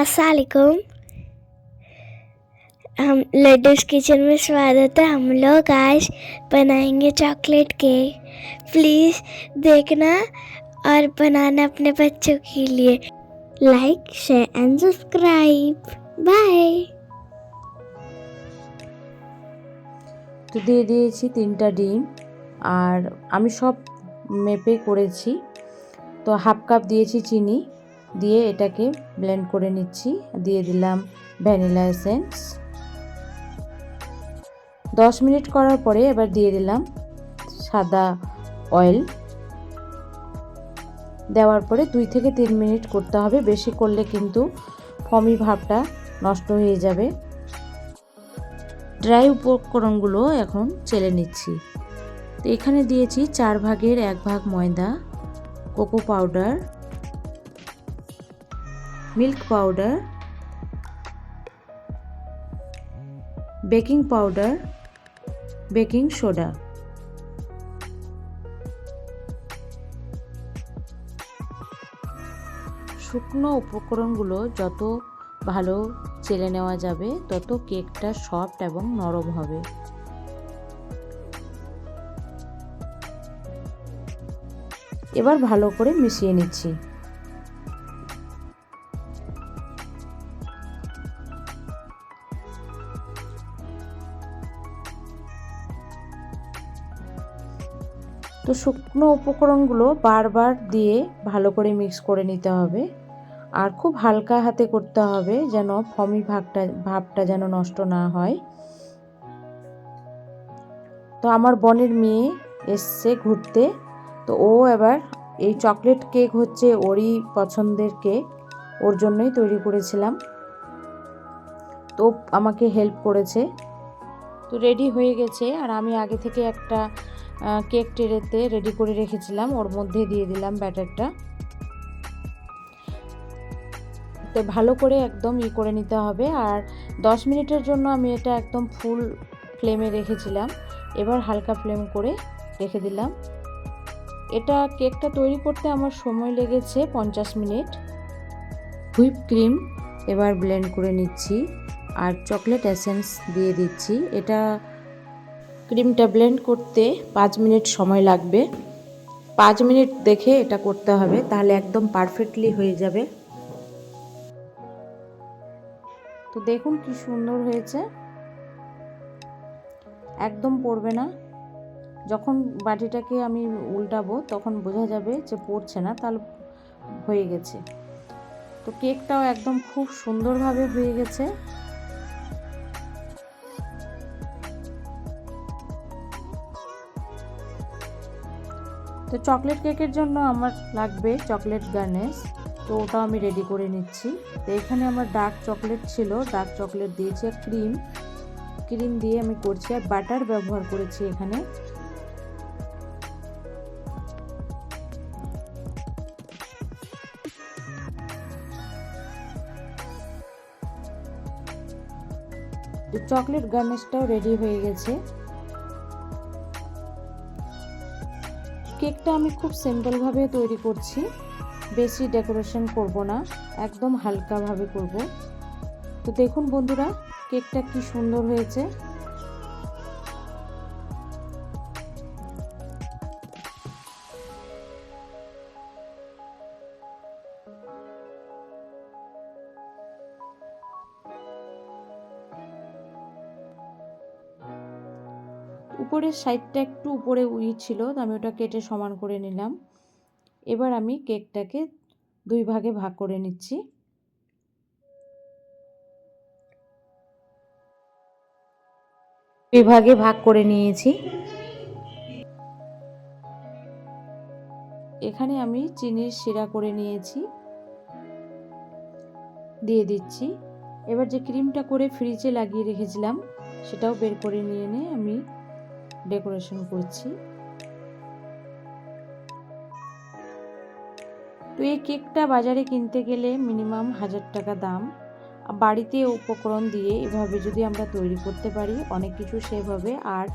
असलकुम हम लड्डूस किचन में स्वागत है हम लोग आज बनाएंगे चॉकलेट केक प्लीज़ देखना और बनाना अपने बच्चों के लिए like share and subscribe bye তো দিয়ে দিয়েছি তিনটা ডিম আর আমি সব মেপে করেছি তো হাফ কাপ দিয়েছি চিনি দিয়ে এটাকে ব্লেন্ড করে নিচ্ছি। দিয়ে দিলাম ভ্যানিলা এসেন্স দশ মিনিট করার পরে এবার দিয়ে দিলাম সাদা অয়েল দেওয়ার পরে দুই থেকে তিন মিনিট করতে হবে। বেশি করলে কিন্তু ফমি ভাবটা নষ্ট হয়ে যাবে। ড্রাই উপকরণগুলো এখন চেলে নিচ্ছি। তো এখানে দিয়েছি চার ভাগের এক ভাগ ময়দা, cocoa powder milk powder, baking powder, baking soda. শুকনো উপকরণগুলো যত ভালো চেলে নেওয়া যাবে, তত কেকটা সফট এবং নরম হবে। এবার ভালো করে মিশিয়ে নিচ্ছি। তো শুকনো উপকরণগুলো বারবার দিয়ে ভালো করে মিক্স করে নিতে হবে। আর খুব হালকা হাতে করতে হবে যেন ফমি ভাগটা, ভাবটা যেন নষ্ট না হয়। তো আমার বোনের মেয়ে এসছে ঘুরতে। তো ও এবার এই চকলেট কেক হচ্ছে ওরই পছন্দের কেক ওর জন্যই তৈরি করেছিলাম। তো আমাকে হেল্প করেছে। তো রেডি হয়ে গেছে। আর আমি আগে থেকে একটা কেক টেরেতে রেডি করে রেখেছিলাম। ওর মধ্যে দিয়ে দিলাম ব্যাটারটা। তো ভালো করে একদম ই করে নিতে হবে। আর 10 মিনিটের জন্য আমি এটা একদম ফুল ফ্লেমে রেখেছিলাম। এবার হালকা ফ্লেম করে রেখে দিলাম। এটা কেকটা তৈরি করতে আমার সময় লেগেছে পঞ্চাশ মিনিট। হুইপ ক্রিম এবার ব্লেন্ড করে নিচ্ছি। আর চকলেট এসেন্স দিয়ে দিচ্ছি। এটা ক্রিমটা ব্লেন্ড করতে পাঁচ মিনিট সময় লাগবে। পাঁচ মিনিট দেখে এটা করতে হবে, তাহলে একদম পারফেক্টলি হয়ে যাবে। তো দেখুন কি সুন্দর হয়েছে। একদম পড়বে না। যখন বাটিটাকে আমি উল্টাবো, তখন বোঝা যাবে যে পড়ছে না, তাহলে হয়ে গেছে। তো কেকটাও একদম খুব সুন্দরভাবে হয়ে গেছে। তো চকলেট কেকের জন্য আমার লাগবে চকলেট গার্নেস। তো ওটাও আমি রেডি করে নিচ্ছি। তো এখানে আমার ডার্ক চকলেট ছিল। ডার্ক চকলেট দিয়েছি আর ক্রিম ক্রিম দিয়ে আমি করছি আর বাটার ব্যবহার করেছি এখানে। তো চকলেট গার্নিশটাও রেডি হয়ে গেছে। কেকটা আমি খুব সিম্পলভাবে তৈরি করছি। বেশি ডেকোরেশন করব না, একদম হালকাভাবে করব। তো দেখুন বন্ধুরা, কেকটা কি সুন্দর হয়েছে। উপরের সাইডটা একটু উপরে উই ছিল, তো আমি ওটা কেটে সমান করে নিলাম। এবার আমি কেকটাকে দুই ভাগে ভাগ করে নিচ্ছি। দুই ভাগে ভাগ করে নিয়েছি। এখানে আমি চিনির শিরা করে নিয়েছি। দিয়ে দিচ্ছি। এবার যে ক্রিমটা করে ফ্রিজে লাগিয়ে রেখেছিলাম, সেটাও বের করে নিয়ে এনে আমি ডেকোরেশন করছি। তো এই কেকটা বাজারে কিনতে গেলে মিনিমাম হাজার টাকা দাম। বাড়িতে উপকরণ দিয়ে এভাবে যদি আমরা তৈরি করতে পারি, অনেক কিছু সেভ হবে। আর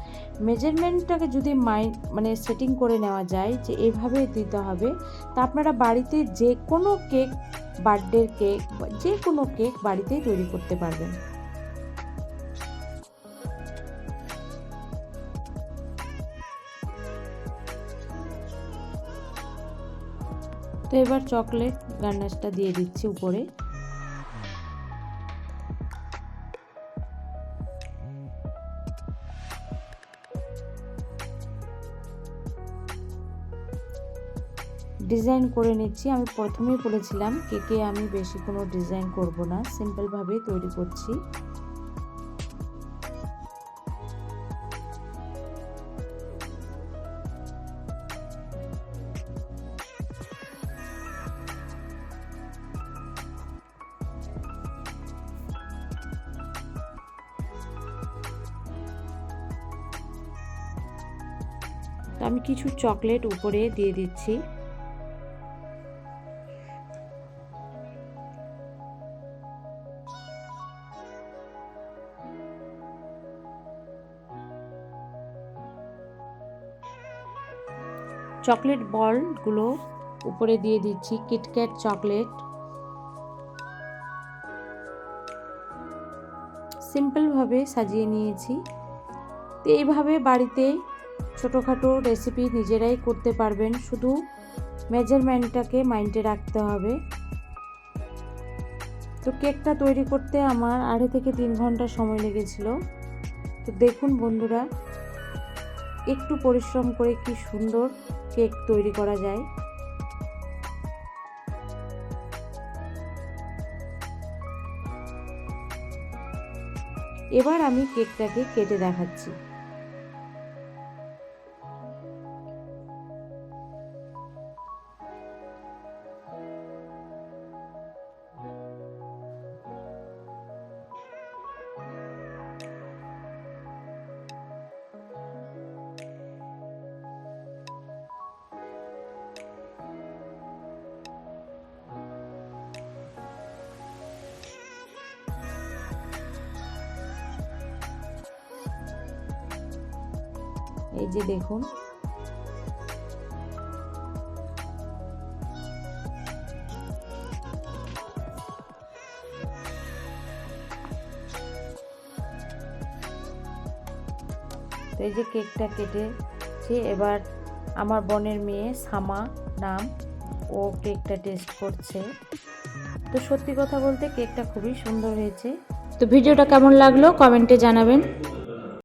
মেজারমেন্টটাকে যদি মাইন্ড মানে সেটিং করে নেওয়া যায় যে এভাবে দিতে হবে, তা আপনারা বাড়িতে যে কোনো কেক, বার্থডের কেক যে কোনো কেক বাড়িতেই তৈরি করতে পারবেন। তো এবার চকলেট গার্নাশটা দিয়ে দিচ্ছি উপরে। ডিজাইন করে নিচ্ছি। আমি প্রথমেই বলেছিলাম কেকে আমি বেশি কোনো ডিজাইন করব না। সিম্পলভাবেই তৈরি করছি। তো আমি কিছু চকলেট উপরে দিয়ে দিচ্ছি। চকলেট বলগুলো উপরে দিয়ে দিচ্ছি কিটক্যাট চকলেট। সিম্পলভাবে সাজিয়ে নিয়েছি। তো এইভাবে বাড়িতে ছোটোখাটো রেসিপি নিজেরাই করতে পারবেন। শুধু মেজারমেন্টটাকে মাইন্ডে রাখতে হবে। তো কেকটা তৈরি করতে আমার আড়াই থেকে তিন ঘণ্টা সময় লেগেছিল। তো দেখুন বন্ধুরা, একটু পরিশ্রম করে কি সুন্দর কেক তৈরি করা যায়। এবার আমি কেকটাকে কেটে দেখাচ্ছি। এই যে দেখুন। তো এই যে কেকটা কেটেছি। এবার আমার বোনের মেয়ে সামা নাম, ও কেকটা টেস্ট করছে। তো সত্যি কথা বলতে কেকটা খুবই সুন্দর হয়েছে। তো ভিডিওটা কেমন লাগল কমেন্টে জানাবেন।